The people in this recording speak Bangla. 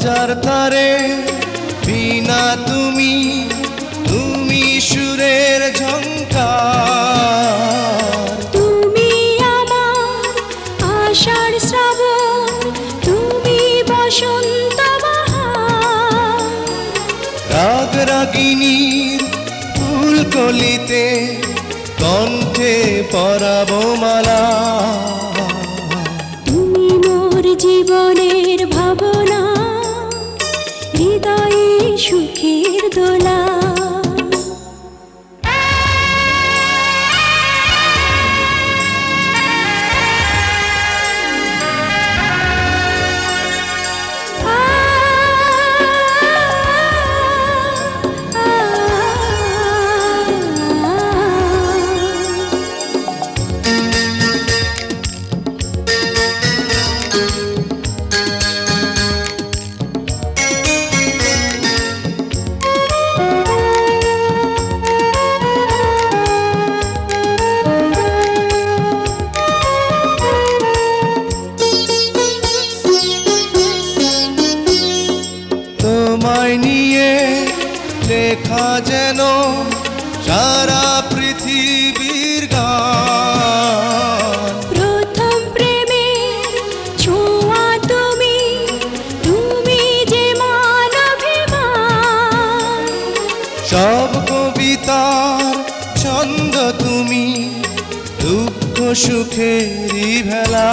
হাজার তারে বিনা তুমি তুমি সুরের ঝঙ্কার তুমি আমার আষাঢ় শ্রাবণ তুমি বসন্ত রাগ রাগিনীর ফুলকলিতে কণ্ঠে পরাব মালা। তোমায় নিয়ে লেখা যেন সারা পৃথিবীর গান। প্রথম প্রেমের ছোঁয়া তুমি তুমি যে মানবিমান সব কবিতার ছন্দ তুমি দুঃখ সুখেরই ভেলা।